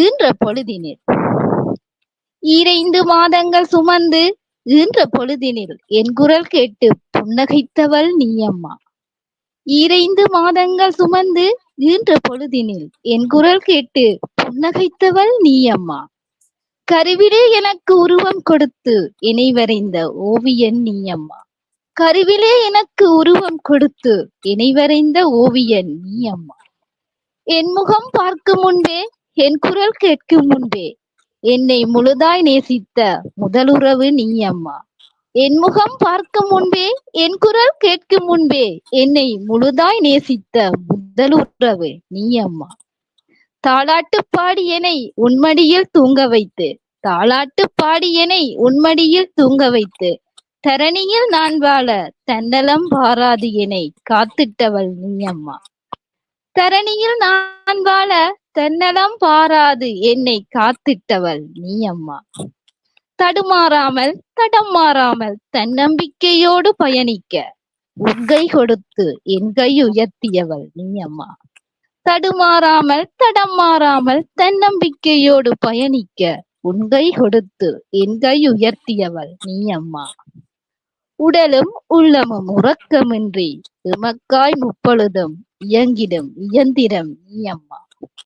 ஈன்ற பொழுதினில். ஈரைந்து மாதங்கள் சுமந்து ஈன்ற பொழுதினில் என் குரல் கேட்டு புன்னகைத்தவள் நீயம்மா. ஈரைந்து மாதங்கள் சுமந்து ஈன்ற பொழுதினில் என் குரல் கேட்டு புன்னகைத்தவள் நீயம்மா. கருவிலே எனக்கு உருவம் கொடுத்து இணை வரைந்த ஓவியன் நீயம்மா. கருவிலே எனக்கு உருவம் கொடுத்து இணை வரைந்த ஓவியன் நீயம்மா. என் முகம் பார்க்கும் முன்பே என் குரல் கேட்கும் முன்பே என்னை முழுதாய் நேசித்த முதலுறவு நீயம்மா. என் முகம் பார்க்கும் முன்பே என் குரல் கேட்கும் முன்பே என்னை முழுதாய் நேசித்த முதலுறவு நீயம்மா. தாளாட்டு பாடி என்னை உன்மடியில் தூங்க வைத்து தாளாட்டு பாடி என்னை உன்மடியில் தூங்க வைத்து தரணியில் நான் வாழ தன்னலம் பாராது என்னை காத்திட்டவள் நீ அம்மா தரணியில் நான் வாழ தன்னலம் பாராது என்னை காத்திட்டவள் நீயம்மா. தடுமாறாமல் தடம் மாறாமல் தன்னம்பிக்கையோடு பயணிக்க உங்கை கொடுத்து என் கை உயர்த்தியவள் நீயம்மா. தடுமாறாமல் தடம் மாறாமல் தன்னம்பிக்கையோடு பயணிக்க உன்கை கொடுத்து என் கை உயர்த்தியவள் நீயம்மா. உடலும் உள்ளமும் உறக்கமின்றி எமக்காய் முப்பொழுதும் இயங்கிடும் இயந்திரம் நீயம்மா.